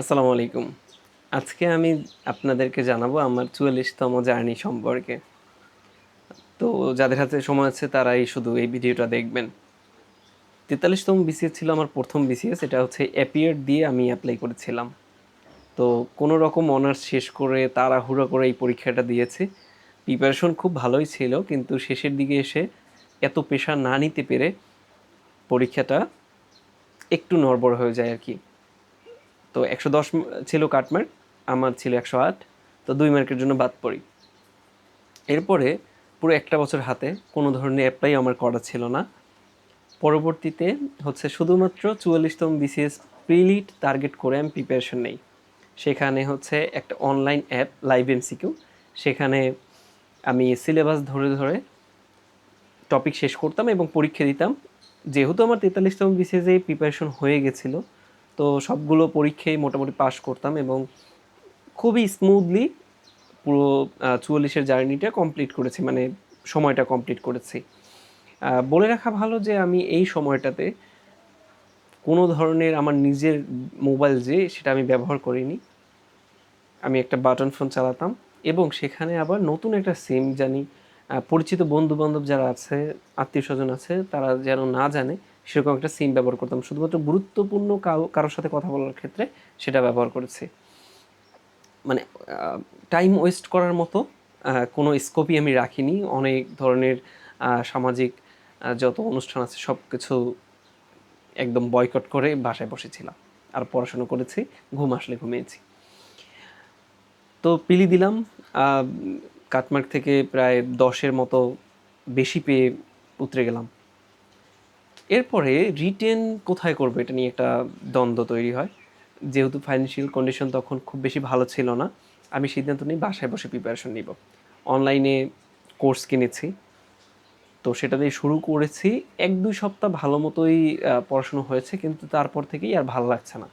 আসসালামু আলাইকুম। আজকে আমি আপনাদেরকে জানাব আমার চুয়াল্লিশতম জার্নি সম্পর্কে। তো যাদের হাতে সময় আছে তারাই শুধু এই ভিডিওটা দেখবেন। তেতাল্লিশতম বিসিএস ছিল আমার প্রথম বিসিএস এটা হচ্ছে অ্যাপিয়ার দিয়ে আমি অ্যাপ্লাই করেছিলাম। তো কোনো রকম অনার্স শেষ করে তাড়াহুড়ো করে এই পরীক্ষাটা দিয়েছি। প্রিপারেশন খুব ভালোই ছিল, কিন্তু শেষের দিকে এসে এত পেশা না নিতে পেরে পরীক্ষাটা একটু নড়বড় হয়ে যায় আর কি। তো একশো দশ ছিল কাটমার্ক আমার ছিল একশো আট, তো দুই মার্কের জন্য বাদ পড়ি। এরপরে পুরো একটা বছর হাতে কোনো ধরনের অ্যাপ্লাই আমার করা ছিল না। পরবর্তীতে হচ্ছে শুধুমাত্র চুয়াল্লিশতম বিসিএস প্রিলিট টার্গেট করে আমি প্রিপারেশন নেই। সেখানে হচ্ছে একটা অনলাইন অ্যাপ লাইভ এমসিকিউ সেখানে আমি সিলেবাস ধরে ধরে টপিক শেষ করতাম এবং পরীক্ষা দিতাম। যেহেতু আমার তেতাল্লিশতম বিসিএসে প্রিপারেশন হয়ে গেছিল তো সবগুলো পরীক্ষায় মোটামুটি পাশ করতাম এবং খুবই স্মুথলি পুরো চুয়াল্লিশের জার্নিটা কমপ্লিট করেছি মানে সময়টা কমপ্লিট করেছি। বলে রাখা ভালো যে আমি এই সময়টাতে কোনো ধরনের আমার নিজের মোবাইল যে সেটা আমি ব্যবহার করিনি। আমি একটা বাটন ফোন চালাতাম এবং সেখানে আবার নতুন একটা সিম জানি পরিচিত বন্ধু বান্ধব যারা আছে, আত্মীয় স্বজন আছে, তারা যেন না জানে সেরকম একটা সিম ব্যবহার করতাম। শুধুমাত্র গুরুত্বপূর্ণ কারও কারোর সাথে কথা বলার ক্ষেত্রে সেটা ব্যবহার করেছি। মানে টাইম ওয়েস্ট করার মতো কোনো স্কোপই আমি রাখিনি। অনেক ধরনের সামাজিক যত অনুষ্ঠান আছে সব কিছু একদম বয়কট করে বাসায় বসেছিলাম। আর পড়াশোনা করেছি, ঘুম আসলে ঘুমিয়েছি। তো পিলি দিলাম কাটমার্ক থেকে প্রায় দশের মতো বেশি পেয়ে উতরে গেলাম। এরপরে রিটেন কোথায় করবে এটা নিয়ে একটা দ্বন্দ্ব তৈরি হয়। যেহেতু ফাইন্যান্সিয়াল কন্ডিশন তখন খুব বেশি ভালো ছিল না, আমি সিদ্ধান্ত নিই বাসায় বসে প্রিপারেশন নিব। অনলাইনে কোর্স কিনেছি, তো সেটা দিয়ে শুরু করেছি। এক দুই সপ্তাহ ভালো মতোই পড়াশুনো হয়েছে, কিন্তু তারপর থেকেই আর ভালো লাগছে না।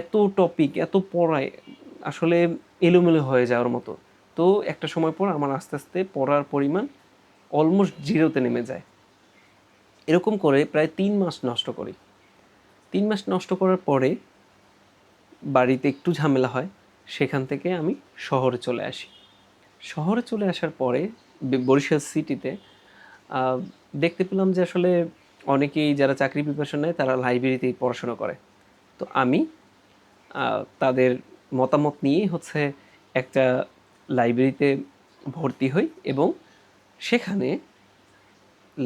এত টপিক এত পড়ায়, আসলে এলোমেলো হয়ে যাওয়ার মতো। তো একটা সময় পর আমার আস্তে আস্তে পড়ার পরিমাণ অলমোস্ট জিরোতে নেমে যায়। এরকম করে প্রায় তিন মাস নষ্ট করি। তিন মাস নষ্ট করার পরে বাড়িতে একটু ঝামেলা হয়, সেখান থেকে আমি শহরে চলে আসি। শহরে চলে আসার পরে বরিশাল সিটিতে দেখতে পেলাম যে আসলে অনেকেই যারা চাকরি প্রিপারেশন নেয়, তারা লাইব্রেরিতেই পড়াশোনা করে। তো আমি তাদের মতামত নিয়ে হচ্ছে একটা লাইব্রেরিতে ভর্তি হই এবং সেখানে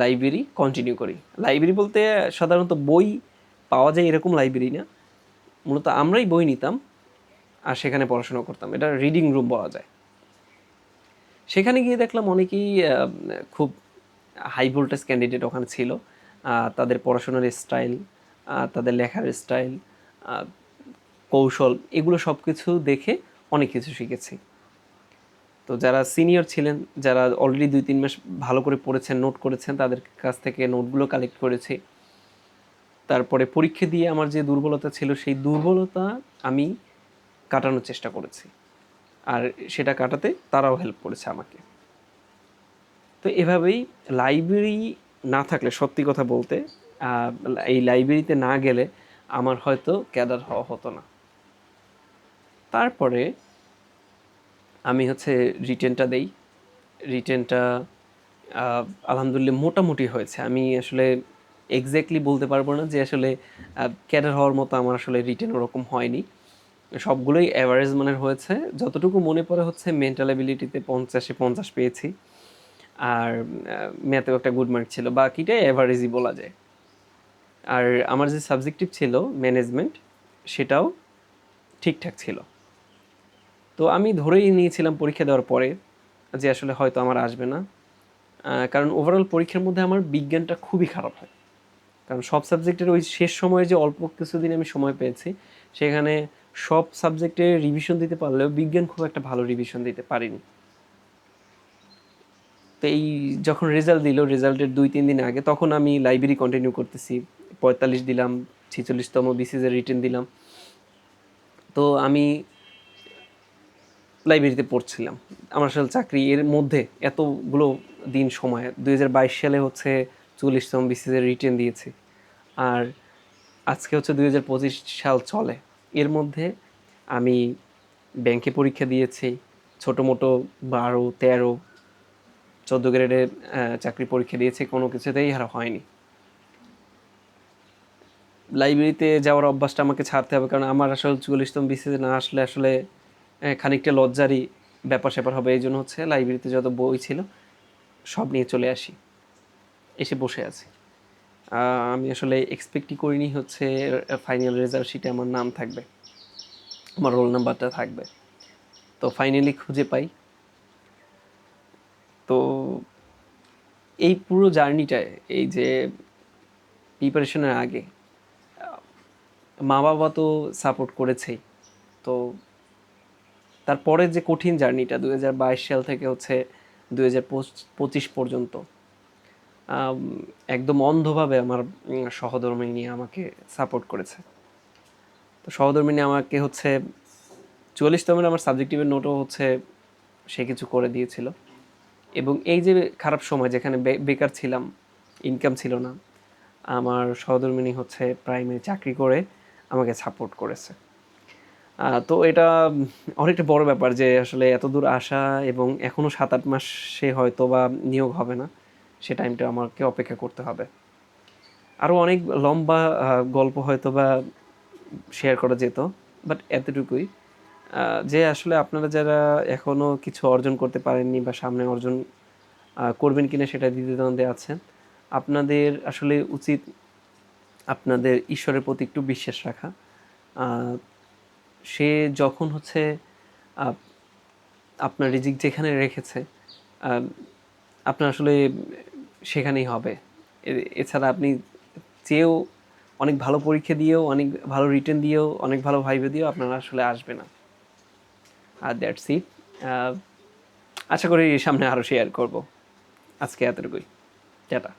লাইব্রেরি কন্টিনিউ করি। লাইব্রেরি বলতে সাধারণত বই পাওয়া যায় এরকম লাইব্রেরি না। মূলত আমরাই বই নিতাম আর সেখানে পড়াশোনা করতাম। এটা রিডিং রুম বলা যায়। সেখানে গিয়ে দেখলাম অনেকেই খুব হাই ভোল্টেজ ক্যান্ডিডেট ওখানে ছিল। তাদের পড়াশোনার স্টাইল তাদের লেখার স্টাইল কৌশল, এগুলো সব কিছু দেখে অনেক কিছু শিখেছি। তো যারা সিনিয়র ছিলেন, যারা অলরেডি দুই তিন মাস ভালো করে পড়েছেন নোট করেছেন, তাদের কাছ থেকে নোটগুলো কালেক্ট করেছি। তারপরে পরীক্ষা দিয়ে আমার যে দুর্বলতা ছিল, সেই দুর্বলতা আমি কাটানোর চেষ্টা করেছি। আর সেটা কাটাতে তারাও হেল্প করেছে আমাকে। তো এভাবেই লাইব্রেরি না থাকলে, সত্যি কথা বলতে এই লাইব্রেরিতে না গেলে আমার হয়তো ক্যাডার হওয়া হতো না। তারপরে আমি হচ্ছে রিটেনটা দেই। রিটেনটা আলহামদুলিল্লাহ মোটামুটি হয়েছে। আমি আসলে এক্স্যাক্টলি বলতে পারব না যে আসলে ক্যাডার হওয়ার মতো আমার আসলে রিটেন ওরকম হয়নি। সবগুলোই অ্যাভারেজ মানের হয়েছে। যতটুকু মনে পড়ে হচ্ছে মেন্টাল অ্যাবিলিটিতে পঞ্চাশে পঞ্চাশ পেয়েছি। আর ম্যাথেও একটা গুড মার্ক ছিল। বাকিটাই অ্যাভারেজই বলা যায়। আর আমার যে সাবজেক্টিভ ছিল ম্যানেজমেন্ট সেটাও ঠিকঠাক ছিল। তো আমি ধরেই নিয়েছিলাম পরীক্ষা দেওয়ার পরে যে আসলে হয়তো আমার আসবে না। কারণ ওভারঅল পরীক্ষার মধ্যে আমার বিজ্ঞানটা খুবই খারাপ হয়। কারণ সব সাবজেক্টের ওই শেষ সময়ে যে অল্প কিছুদিন আমি সময় পেয়েছি, সেখানে সব সাবজেক্টে রিভিশন দিতে পারলেও বিজ্ঞান খুব একটা ভালো রিভিশন দিতে পারিনি। তো এই যখন রেজাল্ট দিল রেজাল্টের দুই, তিন দিন আগে, তখন আমি লাইব্রেরি কন্টিনিউ করতেছি। পঁয়তাল্লিশ দিলাম, ছেচল্লিশতম বিসিসের রিটেন দিলাম। তো আমি লাইব্রেরিতে পড়ছিলাম। আমার আসলে চাকরি এর মধ্যে এতগুলো দিন সময়, দুই হাজার বাইশ সালে হচ্ছে চল্লিশতম বিসিসের রিটেন দিয়েছি। আর আজকে হচ্ছে দু হাজার পঁচিশ সাল চলে। এর মধ্যে আমি ব্যাংকে পরীক্ষা দিয়েছি ছোটো মোটো বারো, তেরো, চোদ্দ গ্রেডের চাকরি পরীক্ষা দিয়েছি, কোনো কিছুতেই আর হয়নি। লাইব্রেরিতে যাওয়ার অভ্যাসটা আমাকে ছাড়তে হবে, কারণ আমার আসলে চুয়াল্লিশতম বিসিতে না আসলে আসলে খানিকটা লজ্জারই ব্যাপার স্যাপার হবে এই জন্য হচ্ছে লাইব্রেরিতে যত বই ছিল সব নিয়ে চলে আসি। এসে বসে আছি। আমি আসলে এক্সপেক্টই করিনি হচ্ছে ফাইনাল রেজাল্ট শিটে আমার নাম থাকবে। আমার রোল নাম্বারটা থাকবে। তো ফাইনালি খুঁজে পাই। তো এই পুরো জার্নিটায় এই যে প্রিপারেশনের আগে মা বাবা তো সাপোর্ট করেছেই। তো তারপরে যে কঠিন জার্নিটা দুই হাজার বাইশ সাল থেকে হচ্ছে দু পঁচিশ পর্যন্ত একদম অন্ধভাবে আমার সহধর্মিনী আমাকে সাপোর্ট করেছে। তো সহধর্মিনী আমাকে হচ্ছে চুয়াল্লিশতমের আমার সাবজেক্টিভের নোটও হচ্ছে সে কিছু করে দিয়েছিল। এবং এই যে খারাপ সময় যেখানে বেকার ছিলাম ইনকাম ছিল না, আমার সহধর্মিনী হচ্ছে প্রাইমারি চাকরি করে আমাকে সাপোর্ট করেছে। তো এটা অনেকটা বড় ব্যাপার যে আসলে এত দূর আসা এবং এখনও সাত আট মাস সে হয়তো বা নিয়োগ হবে না, সে টাইমটা আমাকে অপেক্ষা করতে হবে। আরও অনেক লম্বা গল্প হয়তো বা শেয়ার করা যেত বাট এতটুকুই। যে আসলে আপনারা যারা এখনও কিছু অর্জন করতে পারেননি বা সামনে অর্জন করবেন কিনা সেটা দ্বিধাদ্বন্দ্বে আছেন, আপনাদের আসলে উচিত আপনাদের ঈশ্বরের প্রতি একটু বিশ্বাস রাখা। সে যখন হচ্ছে আপনার রিজিক যেখানে রেখেছে আপনার আসলে সেখানেই হবে। এছাড়া আপনি চেয়েও অনেক ভালো পরীক্ষা দিয়েও, অনেক ভালো রিটার্ন দিয়েও, অনেক ভালো ভাইবে দিয়েও আপনারা আসলে আসবে না। আর দ্যাটস ইট আশা করি সামনে আরও শেয়ার করব। আজকে এতটুকুই। টাটা।